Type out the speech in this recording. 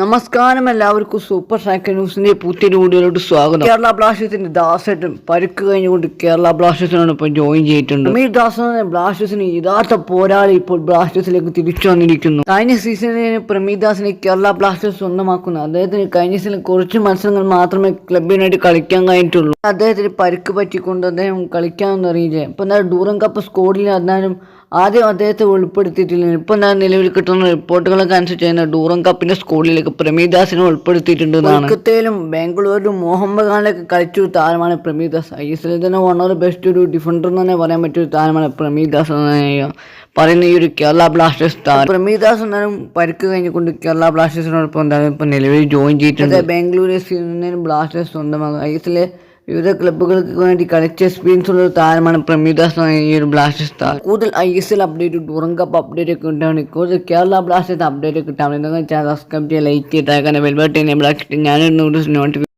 നമസ്കാരം എല്ലാവർക്കും super cycle ന്യൂസിന്റെ പുതിയൊരു വീഡിയോയിലോട്ട് സ്വാഗതം. കേരള ബ്ലാസ്റ്റേഴ്സിന്റെ ദാസേട്ടൻ പരുക്ക് കഴിഞ്ഞുകൊണ്ട് കേരള ബ്ലാസ്റ്റേഴ്സിനാണ് ഇപ്പോൾ ജോയിൻ ചെയ്തിട്ടുണ്ട്. അമീർ ദാസ് ബ്ലാസ്റ്റേഴ്സിന് യഥാർത്ഥ പോരാളി ഇപ്പോൾ ബ്ലാസ്റ്റേഴ്സിലേക്ക് തിരിച്ചു വന്നിരിക്കുന്നു. കഴിഞ്ഞ സീസണിൽ പ്രമീത് ദാസിനെ കേരള ബ്ലാസ്റ്റേഴ്സ് സ്വന്തമാക്കുന്നു. അദ്ദേഹത്തിന് കഴിഞ്ഞ സീസണിൽ കുറച്ച് മത്സരങ്ങൾ മാത്രമേ ക്ലബിനായിട്ട് കളിക്കാൻ കഴിഞ്ഞിട്ടുള്ളൂ. അദ്ദേഹത്തിന് പരുക്ക് പറ്റിക്കൊണ്ട് അദ്ദേഹം കളിക്കാമെന്ന് അറിയില്ല. ഇപ്പൊ എന്താ ഡൂറൻ കപ്പ് സ്കോഡിൽ എന്നാലും ആദ്യം അദ്ദേഹത്തെ ഉൾപ്പെടുത്തിയിട്ടില്ല ഇപ്പം ഞാൻ നിലവിൽ കിട്ടുന്ന റിപ്പോർട്ടുകളൊക്കെ അനുസരിച്ച് കഴിഞ്ഞാൽ ഡൂറം കപ്പിന്റെ സ്കൂളിലേക്ക് പ്രമീദാസിനെ ഉൾപ്പെടുത്തിയിട്ടുണ്ട് കൊൽക്കത്തയിലും ബാംഗ്ലൂരിലും മോഹമ്മദ് ഖാനിലേക്ക് കളിച്ചു താരമാണ് പ്രമീദാസ്. ഐ എസ് എല്ലിൽ തന്നെ വൺ ഓഫ് ദ ബെസ്റ്റ് ഒരു ഡിഫൻഡർ എന്ന് തന്നെ പറയാൻ പറ്റിയ ഒരു താരമാണ് പ്രമീദാസ് എന്ന് പറയുന്ന ഈ ഒരു കേരള ബ്ലാസ്റ്റേഴ്സ് താരം. പ്രമീദാസ് എന്നാലും പരിക്ക് കഴിഞ്ഞുകൊണ്ട് കേരള ബ്ലാസ്റ്റേഴ്സിനോടൊപ്പം എന്താണ് ഇപ്പം നിലവിൽ ജോയിൻ ചെയ്തിട്ടുണ്ട്. ബാംഗ്ലൂർ എഫ് സി ബ്ലാസ്റ്റേഴ്സ് സ്വന്തമാകും. ഐ എസ് എല്ലിലെ വിവിധ ക്ലബ്ബുകൾക്ക് വേണ്ടി കളിച്ച എക്സ്പീരിയൻസ് ഉള്ള ഒരു താരമാണ് പ്രമീദാസ് എന്ന ഈ ഒരു ബ്ലാസ്റ്റേഴ്സ് താരം കൂടുതൽ I S L update Durand cup update ഒക്കെ കിട്ടാണ് കൂടുതൽ കേരള ബ്ലാസ്റ്റേഴ്സ് അപ്ഡേറ്റ് കിട്ടാൻ വെച്ചാൽ സബ്സ്ക്രൈബ് ചെയ്യുക ലൈക്ക് ചെയ്താൽ ബെൽബട്ട് എനേബിൾ ആക്കിയിട്ട് ഞാനൊരു നോട്ടിഫിക്കേഷൻ